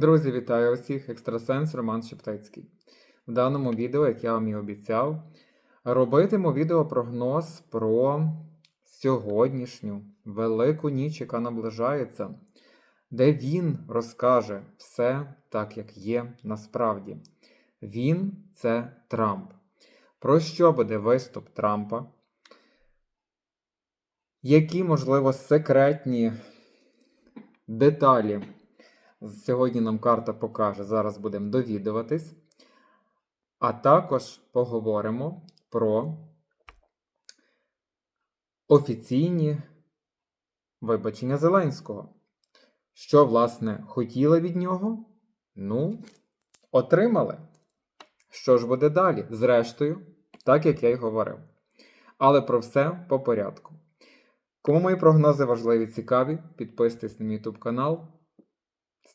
Друзі, вітаю усіх! Екстрасенс Роман Шептицький. В даному відео, як я вам і обіцяв, робитиму відеопрогноз про сьогоднішню велику ніч, яка наближається, де він розкаже все так, як є насправді. Він це Трамп. Про що буде виступ Трампа? Які, можливо, секретні деталі Сьогодні нам карта покаже, зараз будемо довідуватись. А також поговоримо про офіційні вибачення Зеленського. Що, власне, хотіли від нього? Ну, отримали. Що ж буде далі? Зрештою, так як я й говорив. Але про все по порядку. Кому мої прогнози важливі цікаві, підписуйтесь на мій YouTube канал.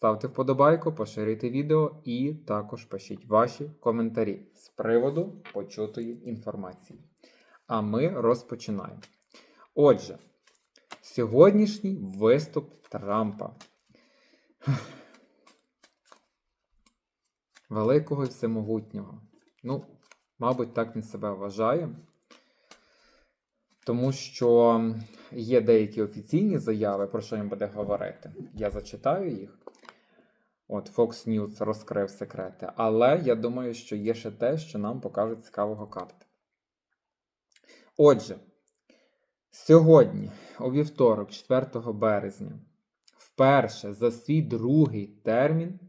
Ставте вподобайку, поширюйте відео і також пишіть ваші коментарі з приводу почутої інформації. А ми розпочинаємо. Отже, сьогоднішній виступ Трампа. Великого і всемогутнього. Ну, мабуть, так він себе вважає. Тому що є деякі офіційні заяви, про що він буде говорити. Я зачитаю їх. От Fox News розкрив секрети. Але я думаю, що є ще те, що нам покаже цікавого карти. Отже, сьогодні, у вівторок, 4 березня, вперше за свій другий термін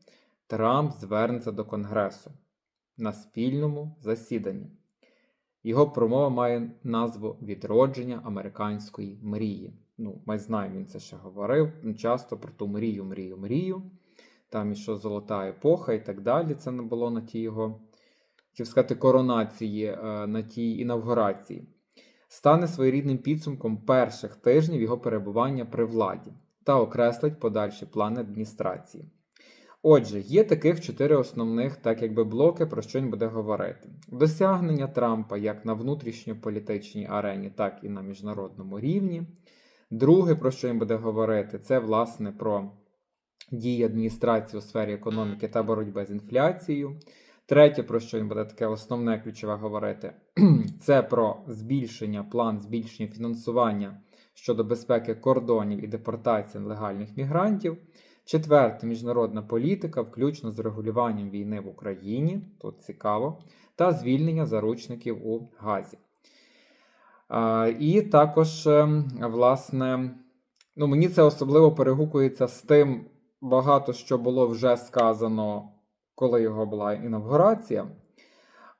Трамп звернеться до Конгресу на спільному засіданні. Його промова має назву Відродження американської мрії. Ну, ми знаємо, він це ще говорив часто про ту мрію, мрію, мрію там і що золота епоха і так далі. Це не було на тій його, хотів сказати, коронації, е, на тій інавгурації. Стане своєрідним підсумком перших тижнів його перебування при владі та окреслить подальші плани адміністрації. Отже, є таких чотири основних, так якби блоки, про що він буде говорити: досягнення Трампа як на внутрішньополітичній арені, так і на міжнародному рівні. Друге, про що він буде говорити, це власне про дії адміністрації у сфері економіки та боротьби з інфляцією. Третє, про що він буде таке основне ключове говорити, це про збільшення, план збільшення фінансування щодо безпеки кордонів і депортації нелегальних мігрантів. Четверте міжнародна політика, включно з регулюванням війни в Україні, тут цікаво, та звільнення заручників у Газі. І також, ем, власне, ну, мені це особливо перегукується з тим, багато що було вже сказано, коли його була інавгурація.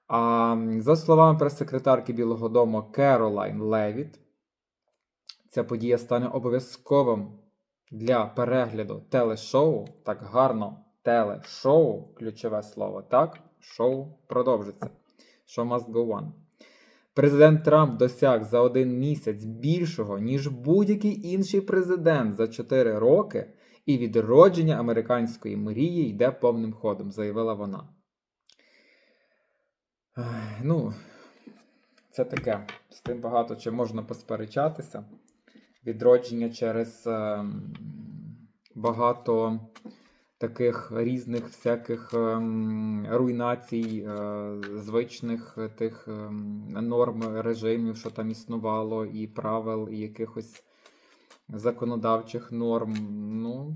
А за словами прес-секретарки Білого Дому Керолайн Левіт, ця подія стане обов'язковим для перегляду телешоу. Так гарно телешоу, ключове слово, так? Шоу продовжиться. Show must go on. Президент Трамп досяг за один місяць більшого, ніж будь-який інший президент за 4 роки і відродження американської мрії йде повним ходом, заявила вона. Ну, це таке. З тим багато чи можна посперечатися. Відродження через е, багато таких різних всяких е, руйнацій, е, звичних тих норм режимів, що там існувало, і правил, і якихось законодавчих норм. Ну,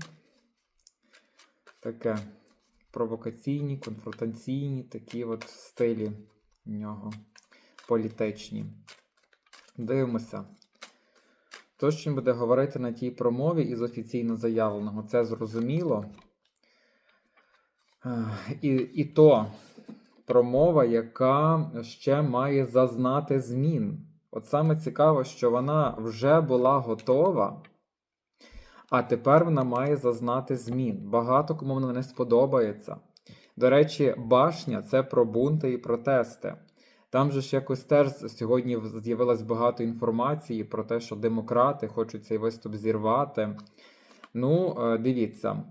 таке провокаційні, конфронтаційні такі от стилі в нього політичні. Дивимося. То, що він буде говорити на тій промові із офіційно заявленого, це зрозуміло. І, І то промова, яка ще має зазнати змін. От саме цікаво, що вона вже була готова, а тепер вона має зазнати змін. Багато кому вона не сподобається. До речі, башня це про бунти і протести. Там же ж якось теж сьогодні з'явилось багато інформації про те, що демократи хочуть цей виступ зірвати. Ну, е, дивіться.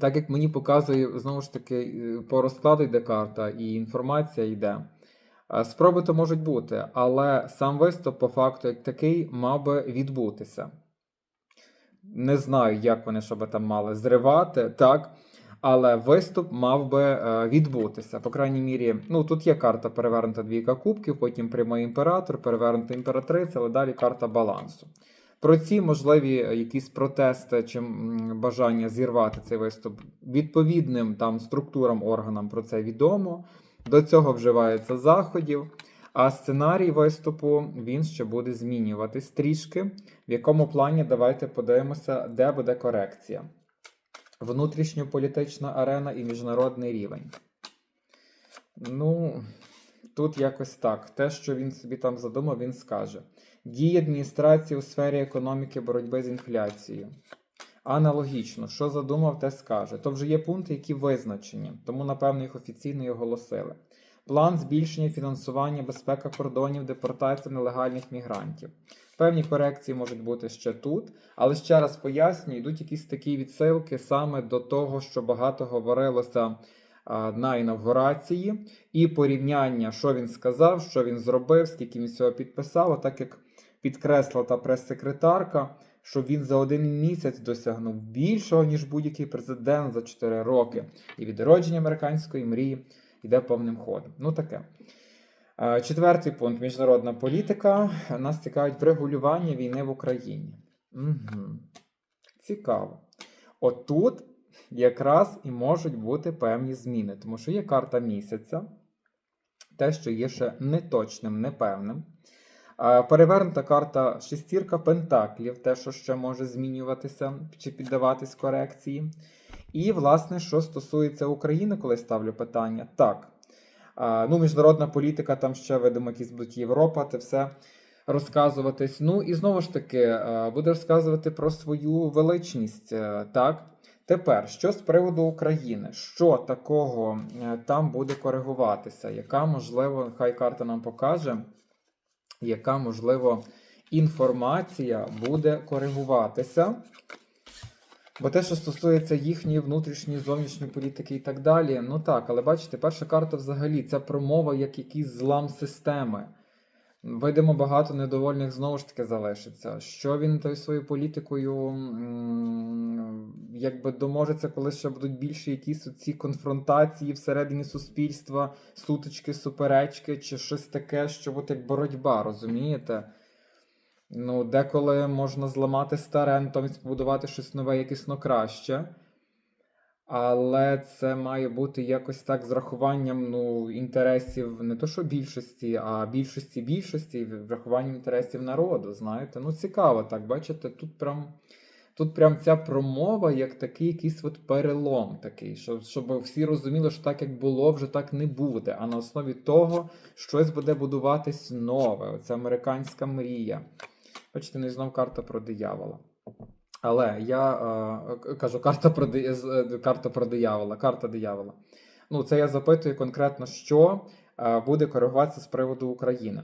Так як мені показує, знову ж таки, е, по розкладу йде карта, і інформація йде. Е, спроби то можуть бути, але сам виступ, по факту, як такий, мав би відбутися. Не знаю, як вони що би там мали зривати, так? Але виступ мав би е, відбутися. По крайній мірі, ну тут є карта перевернута двійка кубків, потім прямий імператор, перевернута імператриця, але далі карта балансу. Про ці можливі е, якісь протести чи бажання зірвати цей виступ відповідним там структурам, органам про це відомо. До цього вживається заходів. А сценарій виступу він ще буде змінюватись трішки. В якому плані давайте подивимося, де буде корекція. Внутрішньополітична арена і міжнародний рівень. Ну, тут якось так. Те, що він собі там задумав, він скаже. Дії адміністрації у сфері економіки боротьби з інфляцією. Аналогічно, що задумав, те скаже. То вже є пункти, які визначені, тому, напевно, їх офіційно і оголосили. План збільшення фінансування безпека кордонів, депортація нелегальних мігрантів. Певні корекції можуть бути ще тут, але ще раз пояснюю, йдуть якісь такі відсилки саме до того, що багато говорилося на інавгурації, і порівняння, що він сказав, що він зробив, скільки він цього підписав, отак як підкресла та прес-секретарка, що він за один місяць досягнув більшого, ніж будь-який президент за 4 роки. І відродження американської мрії йде повним ходом. Ну таке. Е, Четвертий пункт міжнародна політика. Нас цікавить врегулювання війни в Україні. Угу. Цікаво. Отут якраз і можуть бути певні зміни, тому що є карта місяця, те, що є ще неточним, непевним. Перевернута карта шестірка пентаклів, те, що ще може змінюватися чи піддаватись корекції. І, власне, що стосується України, коли ставлю питання, так. Ну, міжнародна політика, там ще видимо, якісь будуть Європа, це все розказуватись. Ну і знову ж таки, буде розказувати про свою величність. е, Так, тепер що з приводу України? Що такого е, там буде коригуватися? Яка можливо, хай карта нам покаже, яка можливо інформація буде коригуватися? Бо те, що стосується їхньої внутрішньої зовнішньої політики і так далі, ну так, але бачите, перша карта взагалі це промова як якийсь злам системи. Видимо, багато недовольних знову ж таки залишиться. Що він тою своєю політикою якби доможеться, коли ще будуть більше якісь ці конфронтації всередині суспільства, сутички, суперечки, чи щось таке, що от як боротьба, розумієте? Ну, деколи можна зламати старе, натомість побудувати щось нове, якісно краще. Але це має бути якось так з рахуванням ну, інтересів не то, що більшості, а більшості більшості, врахуванням інтересів народу. Знаєте, ну цікаво так, бачите, тут прям. Тут прям ця промова, як такий якийсь от перелом такий, щоб, щоб всі розуміли, що так як було, вже так не буде. А на основі того щось буде будуватись нове. Оця американська мрія. Бачите, ну і знов карта про диявола. Але я е, кажу, карта про, ди- е, карта про диявола, карта диявола. Ну, це я запитую конкретно, що е, буде коригуватися з приводу України.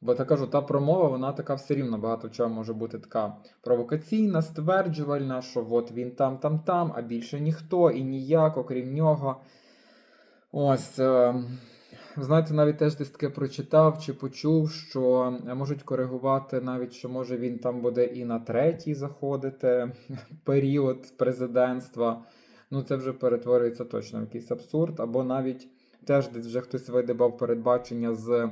Бо я кажу, та промова, вона така все рівно багато чому може бути така провокаційна, стверджувальна, що от він там, там, там, а більше ніхто і ніяк, окрім нього. Ось. Е, знаєте, навіть теж десь таке прочитав чи почув, що можуть коригувати навіть, що може він там буде і на третій заходити період президентства. Ну, це вже перетворюється точно в якийсь абсурд. Або навіть теж десь вже хтось видибав передбачення з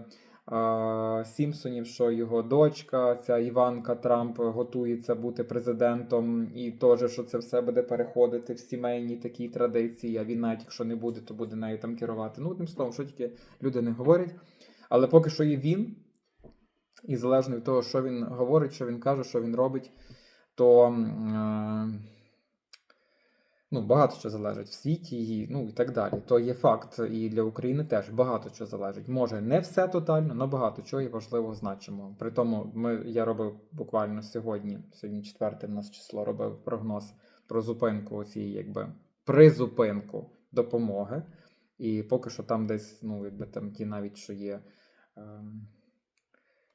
Сімпсонів, що його дочка, ця Іванка Трамп, готується бути президентом, і теж, що це все буде переходити в сімейні такі традиції. А він навіть якщо не буде, то буде нею там керувати. Ну, одним словом, що тільки люди не говорять. Але поки що є він, і залежно від того, що він говорить, що він каже, що він робить, то. Е- Ну, багато що залежить в світі, і, ну і так далі. То є факт, і для України теж багато що залежить. Може, не все тотально, але багато чого і важливого значимо. При тому, ми, я робив буквально сьогодні, сьогодні четверте в нас число, робив прогноз про зупинку цієї, якби призупинку допомоги. І поки що там десь, ну, якби там ті навіть що є. Ем,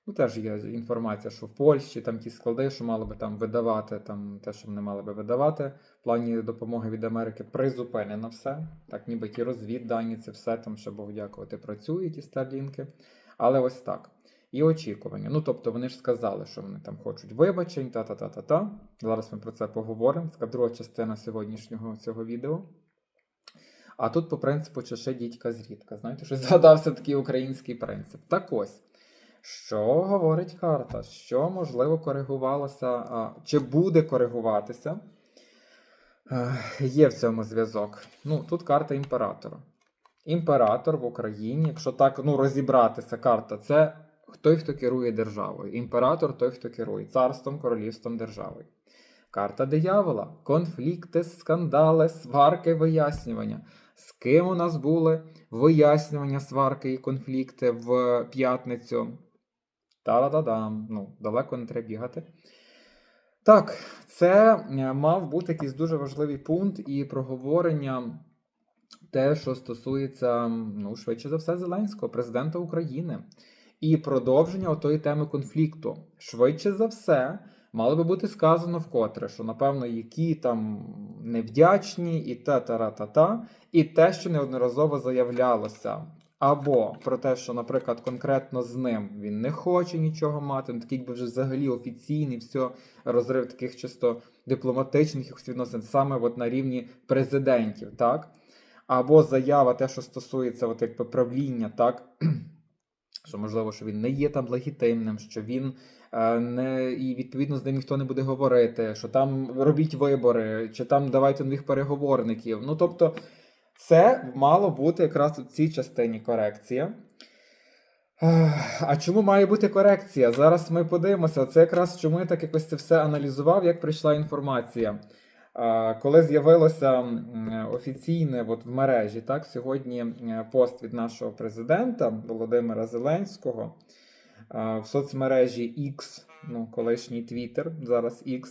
Ну, теж є інформація, що в Польщі там ті склади, що мали би там видавати, там те, що вони мали би видавати. В плані допомоги від Америки призупинено все. Так, ніби ті розвіддані, це все там, Богу дякувати, працюють ті старлінки. Але ось так. І очікування. Ну, тобто вони ж сказали, що вони там хочуть вибачень, та-та-та-та-та. Зараз ми про це поговоримо. Це друга частина сьогоднішнього цього відео. А тут, по принципу, чеше дідька зрідка. Знаєте, що згадався такий український принцип. Так ось. Що говорить карта? Що можливо коригувалося, чи буде коригуватися? Е, Є в цьому зв'язок. Ну, тут карта імператора. Імператор в Україні, якщо так ну, розібратися, карта це той, хто керує державою. Імператор той, хто керує царством, королівством державою. Карта диявола, конфлікти, скандали, сварки, вияснювання. З ким у нас були вияснювання, сварки і конфлікти в п'ятницю? Та-да-дам. Ну, далеко не треба бігати. Так, це е, мав бути якийсь дуже важливий пункт і проговорення те, що стосується, ну, швидше за все, Зеленського, президента України, і продовження отої теми конфлікту. Швидше за все, мало би бути сказано вкотре, що, напевно, які там невдячні, і та-та-ра-та-та, і те, що неодноразово заявлялося. Або про те, що, наприклад, конкретно з ним він не хоче нічого мати, ну, такий якби вже взагалі офіційний, все, розрив таких чисто дипломатичних якихось відносин, саме от на рівні президентів, так? Або заява, те, що стосується от якби правління, так? що можливо, що він не є там легітимним, що він е, не і відповідно з ним ніхто не буде говорити, що там робіть вибори, чи там давайте нових переговорників. Ну тобто, це мало бути якраз у цій частині корекція. А чому має бути корекція? Зараз ми подивимося. Це якраз чому я так якось це все аналізував, як прийшла інформація. Коли з'явилося офіційне от в мережі, так, сьогодні е, пост від нашого президента Володимира Зеленського в соцмережі X, ну, колишній Twitter, зараз X,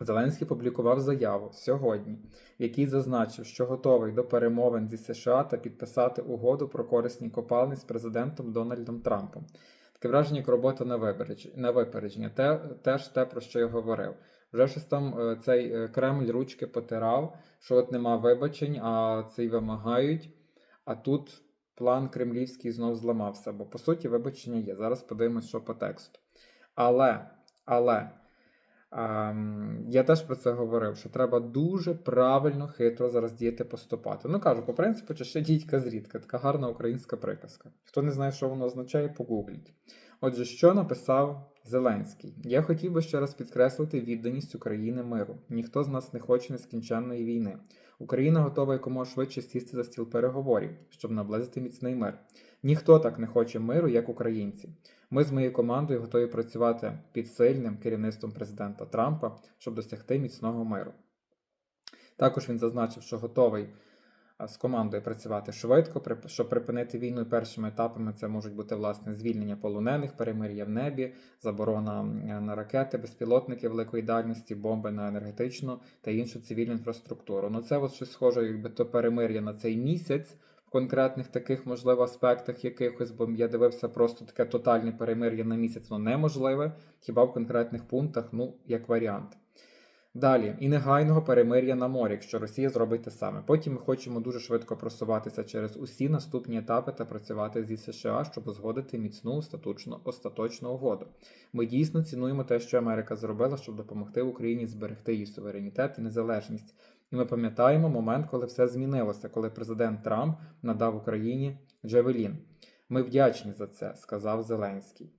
Зеленський публікував заяву сьогодні, в якій зазначив, що готовий до перемовин зі США та підписати угоду про корисні копалини з президентом Дональдом Трампом. Таке враження, як робота на випередження. Те, теж те, про що я говорив. Вже щось там е, цей е, Кремль ручки потирав, що от нема вибачень, а цей вимагають. А тут план кремлівський знов зламався, бо по суті вибачення є. Зараз подивимось, що по тексту. Але, але. Я теж про це говорив, що треба дуже правильно, хитро зараз діяти поступати. Ну кажу, по принципу, чи ще дідька зрідка, така гарна українська приказка. Хто не знає, що воно означає, погугліть. Отже, що написав Зеленський? Я хотів би ще раз підкреслити відданість України миру. Ніхто з нас не хоче нескінченної війни. Україна готова якомога швидше сісти за стіл переговорів, щоб наблизити міцний мир. Ніхто так не хоче миру, як українці. Ми з моєю командою готові працювати під сильним керівництвом президента Трампа, щоб досягти міцного миру. Також він зазначив, що готовий з командою працювати швидко, щоб припинити війну. Першими етапами це можуть бути власне звільнення полонених, перемир'я в небі, заборона на ракети, безпілотники великої дальності, бомби на енергетичну та іншу цивільну інфраструктуру. Ну це от щось схоже, якби то перемир'я на цей місяць. В конкретних таких, можливо, аспектах якихось, бо я дивився просто таке тотальне перемир'я на місяць, ну неможливе, хіба в конкретних пунктах, ну, як варіант. Далі, і негайного перемир'я на морі, якщо Росія зробить те саме. Потім ми хочемо дуже швидко просуватися через усі наступні етапи та працювати зі США, щоб узгодити міцну остаточну, остаточну угоду. Ми дійсно цінуємо те, що Америка зробила, щоб допомогти Україні зберегти її суверенітет і незалежність. І ми пам'ятаємо момент, коли все змінилося, коли президент Трамп надав Україні Джавелін. Ми вдячні за це, сказав Зеленський.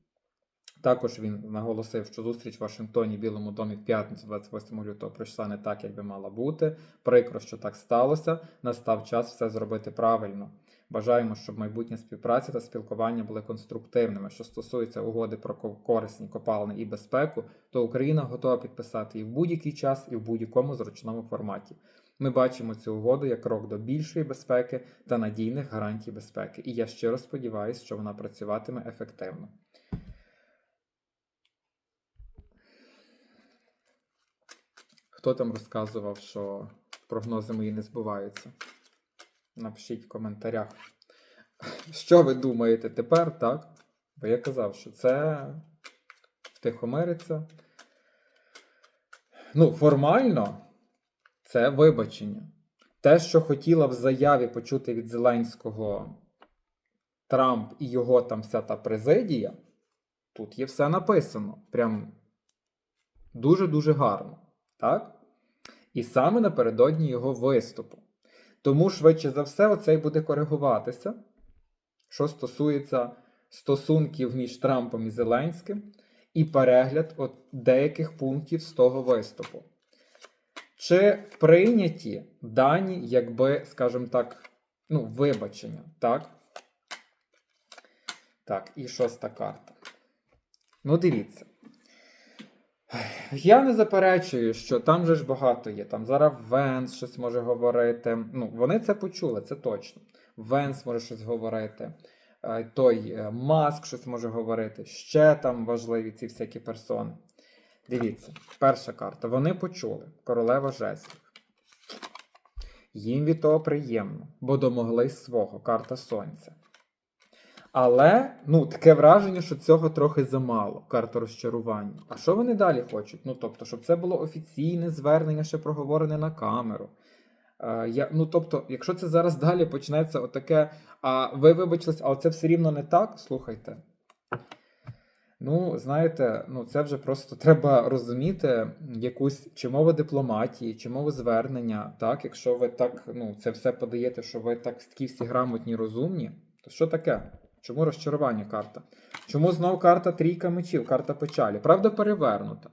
Також він наголосив, що зустріч в Вашингтоні в Білому домі в п'ятницю, 28 лютого, пройшла не так, як би мала бути. Прикро, що так сталося. Настав час все зробити правильно. Бажаємо, щоб майбутня співпраця та спілкування були конструктивними. Що стосується угоди про корисні копалини і безпеку, то Україна готова підписати і в будь-який час, і в будь-якому зручному форматі. Ми бачимо цю угоду як крок до більшої безпеки та надійних гарантій безпеки. І я щиро сподіваюся, що вона працюватиме ефективно. Хто там розказував, що прогнози мої не збуваються? Напишіть в коментарях. Що ви думаєте тепер, так? Бо я казав, що це втихомириться. Ну, формально це вибачення. Те, що хотіла в заяві почути від Зеленського Трамп і його там вся та президія, тут є все написано. Прям дуже-дуже гарно. Так? І саме напередодні його виступу. Тому, швидше за все, оцей буде коригуватися, що стосується стосунків між Трампом і Зеленським, і перегляд от деяких пунктів з того виступу. Чи прийняті дані, якби, скажімо так, ну, вибачення, так? Так, і шоста карта. Ну, дивіться. Я не заперечую, що там же ж багато є. Там зараз Венс щось може говорити. Ну, вони це почули, це точно. Венс може щось говорити. е, Той е, Маск щось може говорити. Ще там важливі ці всякі персони. Дивіться, перша карта. Вони почули. Королева жезлів. Їм від того приємно, бо домоглись свого карта сонця. Але ну, таке враження, що цього трохи замало, карта розчарування. А що вони далі хочуть? Ну, тобто, щоб це було офіційне звернення, ще проговорене на камеру. Е, я, ну, тобто, якщо це зараз далі почнеться отаке, а ви вибачились, але це все рівно не так, слухайте. Ну, знаєте, ну це вже просто треба розуміти якусь чи мову дипломатії, чи мову звернення, так, якщо ви так ну, це все подаєте, що ви так такі всі грамотні, розумні, то що таке? Чому розчарування карта? Чому знов карта трійка мечів, карта печалі? Правда, перевернута.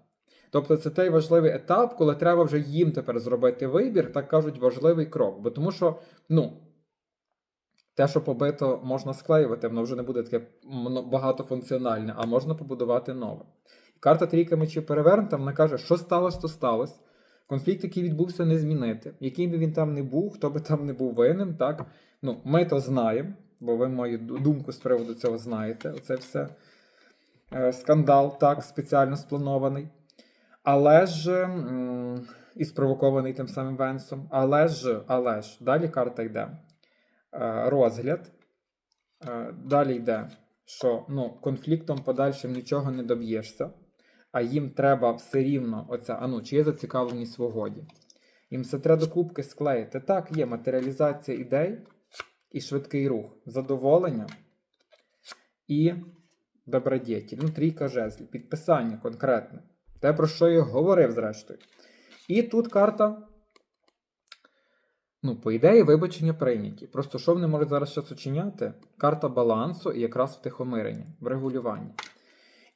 Тобто це той важливий етап, коли треба вже їм тепер зробити вибір, так кажуть, важливий крок. Бо тому що, ну, те, що побито, можна склеювати, воно вже не буде таке багатофункціональне, а можна побудувати нове. Карта трійка мечів перевернута, вона каже, що сталося, то сталося. Конфлікт, який відбувся, не змінити. Який би він там не був, хто би там не був винним, так? Ну, ми то знаємо, бо ви мою думку з приводу цього знаєте. Оце все е, скандал, так, спеціально спланований. Але ж і спровокований тим самим Венсом. Але ж, але ж, далі карта йде. Е, розгляд. Е, далі йде, що ну, конфліктом подальшим нічого не доб'єшся, а їм треба все рівно оця, а ну, чи є зацікавленість в угоді. Їм все треба до кубки склеїти. Так, є матеріалізація ідей і швидкий рух, задоволення і добродетель. Ну, трійка жезлів, підписання конкретне. Те, про що я говорив, зрештою. І тут карта. Ну, по ідеї, вибачення прийняті. Просто що вони можуть зараз зараз учиняти? Карта балансу і якраз втихомирення, врегулювання.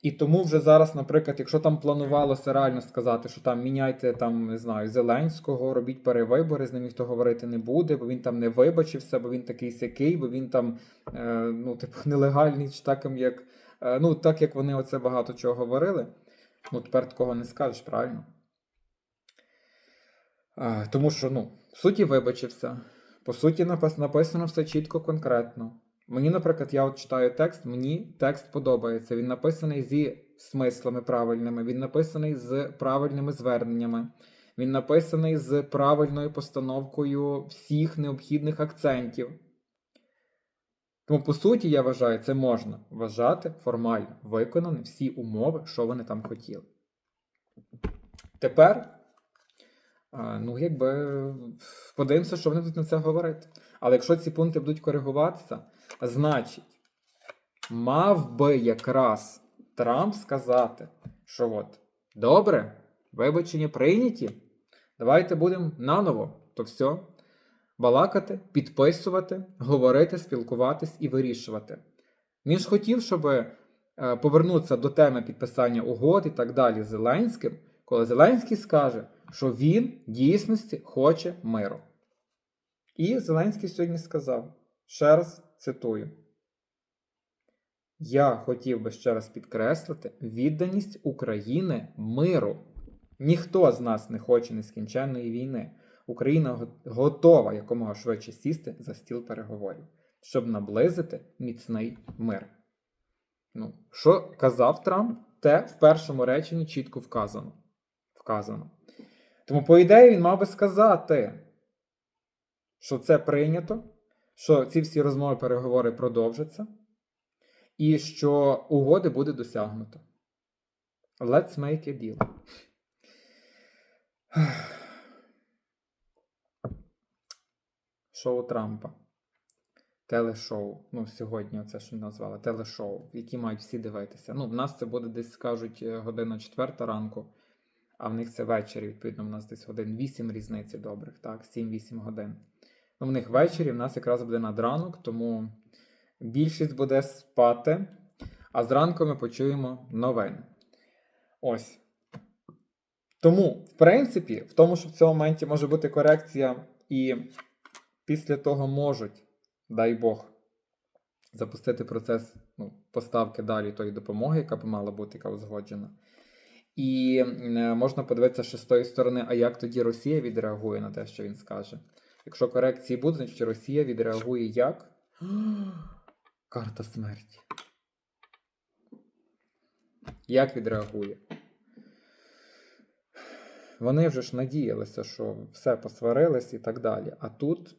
І тому вже зараз, наприклад, якщо там планувалося реально сказати, що там міняйте там, не знаю, Зеленського, робіть перевибори, з ним ніхто говорити не буде, бо він там не вибачився, бо він такий сякий, бо він там е, ну, типу, нелегальний, чи так, як, е, ну, так як вони оце багато чого говорили. Ну, тепер такого не скажеш, правильно? А, тому що, ну, в суті, вибачився. По суті, написано все чітко, конкретно. Мені, наприклад, я от читаю текст, мені текст подобається. Він написаний зі смислами правильними, він написаний з правильними зверненнями, він написаний з правильною постановкою всіх необхідних акцентів. Тому, по суті, я вважаю, це можна вважати формально виконані всі умови, що вони там хотіли. Тепер, ну, якби подивимося, що вони будуть на це говорити. Але якщо ці пункти будуть коригуватися, значить, мав би якраз Трамп сказати, що от, добре, вибачення прийняті, давайте будемо наново, то все, балакати, підписувати, говорити, спілкуватись і вирішувати. Він ж хотів, щоб е, повернутися до теми підписання угод і так далі Зеленським, коли Зеленський скаже, що він в дійсності хоче миру. І Зеленський сьогодні сказав, ще раз цитую. Я хотів би ще раз підкреслити відданість України миру. Ніхто з нас не хоче нескінченної війни. Україна готова якомога швидше сісти за стіл переговорів, щоб наблизити міцний мир. Ну, що казав Трамп, те в першому реченні чітко вказано. вказано. Тому, по ідеї, він мав би сказати, що це прийнято, що ці всі розмови, переговори продовжаться, і що угоди буде досягнуто. Let's make a deal. Шоу Трампа. Телешоу. Ну, сьогодні це що назвали телешоу, які мають всі дивитися. Ну, в нас це буде десь, скажуть, е, година четверта ранку, а в них це ввечері, відповідно, в нас десь годин 8 різниці добрих, так, 7-8 годин. Ну, в них ввечері, в нас якраз буде надранок, тому більшість буде спати, а зранку ми почуємо новини. Ось. Тому, в принципі, в тому, що в цьому моменті може бути корекція, і після того можуть, дай Бог, запустити процес ну, поставки далі тої допомоги, яка б мала бути, яка узгоджена. І е, можна подивитися ще з тої сторони, а як тоді Росія відреагує на те, що він скаже. Якщо корекції будуть, значить Росія відреагує як? Карта смерті. Як відреагує? Вони вже ж надіялися, що все посварились і так далі. А тут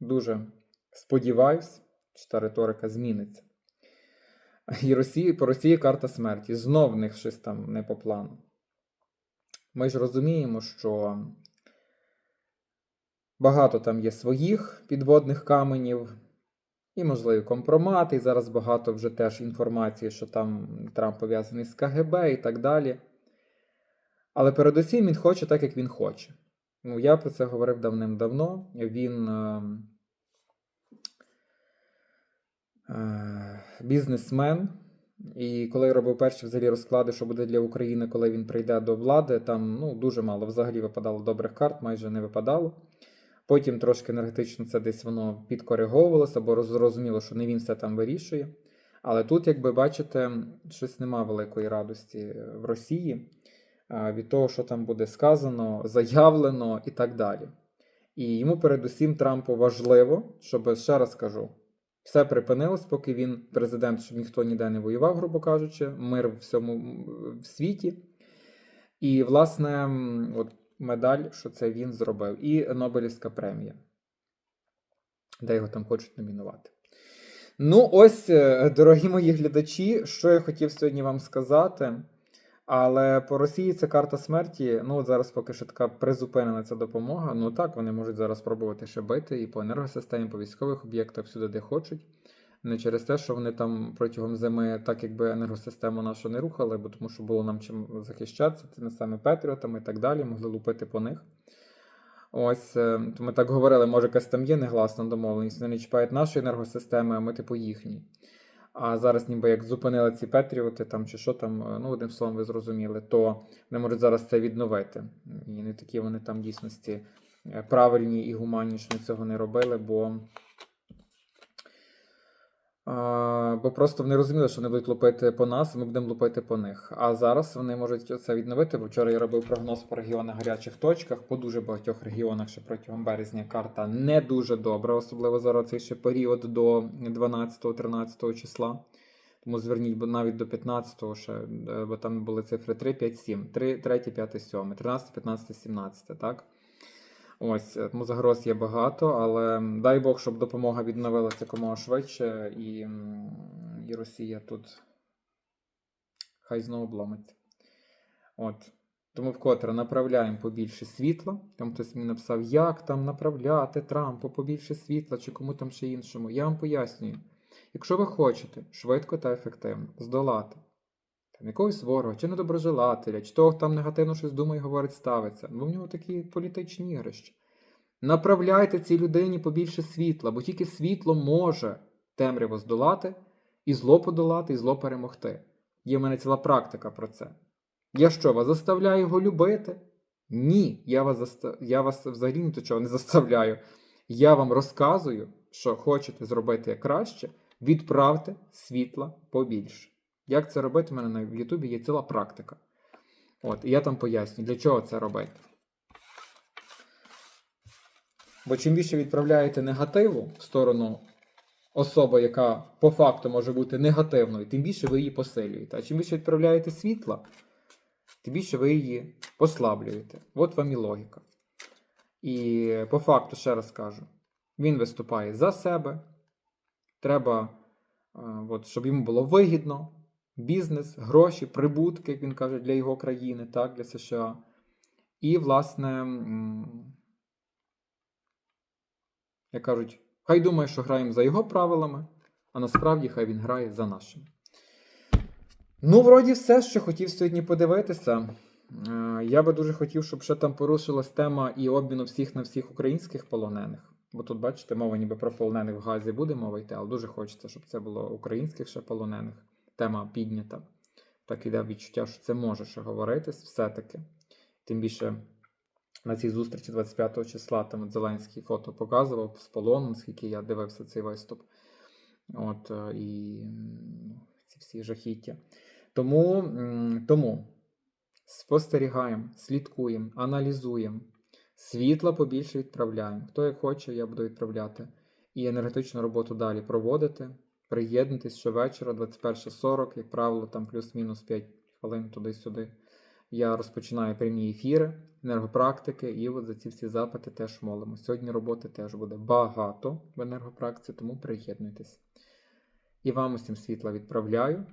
дуже сподіваюсь, що та риторика зміниться. І Росії, по Росії карта смерті. Знов в них щось там не по плану. Ми ж розуміємо, що багато там є своїх підводних каменів, і, можливо, компромати. І зараз багато вже теж інформації, що там Трамп пов'язаний з КГБ і так далі. Але передусім він хоче так, як він хоче. Ну, я про це говорив давним-давно. Він е, е, бізнесмен. І коли я робив перші взагалі розклади, що буде для України, коли він прийде до влади, там ну, дуже мало взагалі випадало добрих карт, майже не випадало. Потім трошки енергетично це десь воно підкориговувалося, бо зрозуміло, що не він все там вирішує. Але тут, як ви бачите, щось нема великої радості в Росії від того, що там буде сказано, заявлено і так далі. І йому передусім Трампу важливо, щоб ще раз кажу, все припинилось, поки він президент, щоб ніхто ніде не воював, грубо кажучи, мир в всьому в світі. І, власне, от медаль, що це він зробив, і Нобелівська премія, де його там хочуть номінувати. Ну, ось, е, дорогі мої глядачі, що я хотів сьогодні вам сказати. Але по Росії це карта смерті. Ну, от зараз поки що така призупинена ця допомога. Ну так, вони можуть зараз спробувати ще бити і по енергосистемі, по військових об'єктах, всюди, де хочуть. Не через те, що вони там протягом зими так якби енергосистему нашу не рухали, бо тому що було нам чим захищатися, тими саме Петріотами і так далі, могли лупити по них. Ось, е, то ми так говорили, може, якась там є негласна домовленість, вони не чіпають нашої енергосистеми, а ми, типу, їхні. А зараз, ніби як зупинили ці Петріоти там чи що там, е, ну, одним словом, ви зрозуміли, то вони можуть зараз це відновити. І не такі вони там дійсності е, правильні і гуманні, що цього не робили, бо. Бо просто вони розуміли, що вони будуть лупити по нас, і ми будемо лупити по них. А зараз вони можуть це відновити. Бо вчора я робив прогноз по регіонах гарячих точках. По дуже багатьох регіонах ще протягом березня карта не дуже добра, особливо зараз цей ще період до 12-13 числа. Тому зверніть бо навіть до 15-го ще, е, бо там були цифри 3, 5, 7, 3, 3, 5, 7, 13, 15, 17, так? Ось, е, загроз є багато, але дай Бог, щоб допомога відновилася якомога швидше, і, і Росія тут хай знову обломиться. От. Тому вкотре направляємо побільше світла. Там хтось мені написав, як там направляти Трампу побільше світла чи кому там ще іншому. Я вам пояснюю. Якщо ви хочете швидко та ефективно здолати там, якогось ворога, чи недоброжелателя, чи того, там негативно щось думає, говорить, ставиться, ну в нього такі політичні ігрища. Направляйте цій людині побільше світла, бо тільки світло може темряву здолати, і зло подолати, і зло перемогти. Є в мене ціла практика про це. Я що, вас заставляю його любити? Ні, я вас, заста... я вас взагалі ні до чого не заставляю. Я вам розказую, що хочете зробити краще, відправте світла побільше. Як це робити? У мене на Ютубі є ціла практика. От, і я там поясню, для чого це робити. Бо чим більше відправляєте негативу в сторону особи, яка по факту може бути негативною, тим більше ви її посилюєте. А чим більше відправляєте світла, тим більше ви її послаблюєте. От вам і логіка. І по факту, ще раз кажу, він виступає за себе. Треба, е, от, щоб йому було вигідно, бізнес, гроші, прибутки, як він каже, для його країни, так, для США. І, власне, як кажуть, хай думає, що граємо за його правилами, а насправді хай він грає за нашими. Ну, вроді, все, що хотів сьогодні подивитися. Е, Я би дуже хотів, щоб ще там порушилась тема і обміну всіх на всіх українських полонених. Бо тут, бачите, мова ніби про полонених в Газі буде мова йти, але дуже хочеться, щоб це було українських ще полонених. Тема піднята. Так іде відчуття, що це може ще говоритись все-таки. Тим більше на цій зустрічі 25 числа там Зеленський фото показував з полону, наскільки я дивився цей виступ. От, е, і ці всі жахіття. Тому, тому спостерігаємо, слідкуємо, аналізуємо. Світла побільше відправляємо. Хто як хоче, я буду відправляти. І енергетичну роботу далі проводити. Приєднуйтесь щовечора, 21.40, як правило, там плюс-мінус 5 хвилин туди-сюди. Я розпочинаю прямі ефіри, енергопрактики, і от за ці всі запити теж молимо. Сьогодні роботи теж буде багато в енергопрактиці, тому приєднуйтесь. І вам усім світла відправляю.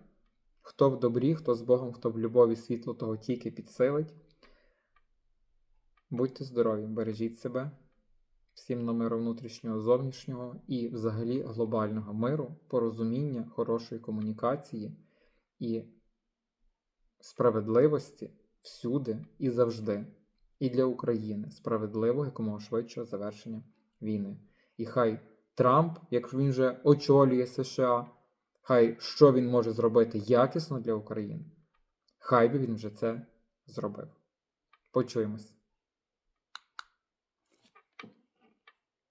Хто в добрі, хто з Богом, хто в любові світло, того тільки підсилить. Будьте здорові, бережіть себе, всім на миру внутрішнього, зовнішнього і взагалі глобального миру, порозуміння, хорошої комунікації і справедливості всюди і завжди. І для України справедливого якомога швидшого завершення війни. І хай Трамп, як він вже очолює США, хай що він може зробити якісно для України, хай би він вже це зробив. Почуємось.